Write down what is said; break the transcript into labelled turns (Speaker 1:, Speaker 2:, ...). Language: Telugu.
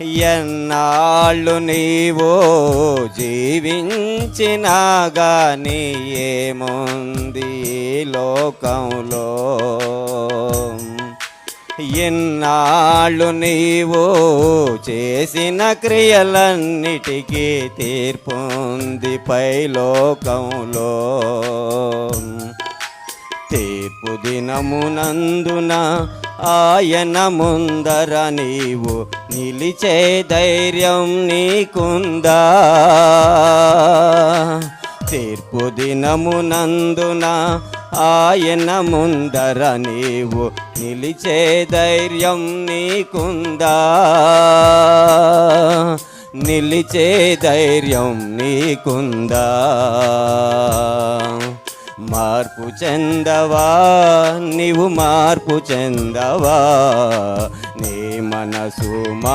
Speaker 1: ఎన్నాళ్ళు నీవో జీవించినా గాని ఏముంది లోకంలో? ఎన్నాళ్ళు నీవో చేసిన క్రియలన్నిటికీ తీర్పుంది పైలోకంలో రేపు దినమునందున ఆయన ముందర నీవు నిలిచే ధైర్యం నీకుందా. తీర్పు దినమునందున ఆయన ముందర నీవు నిలిచే ధైర్యం నీకుందా. నిలిచే ధైర్యం నీకుందా. మార్పు చెందవా? నీవు మార్పు చెందవా? నీ మనసు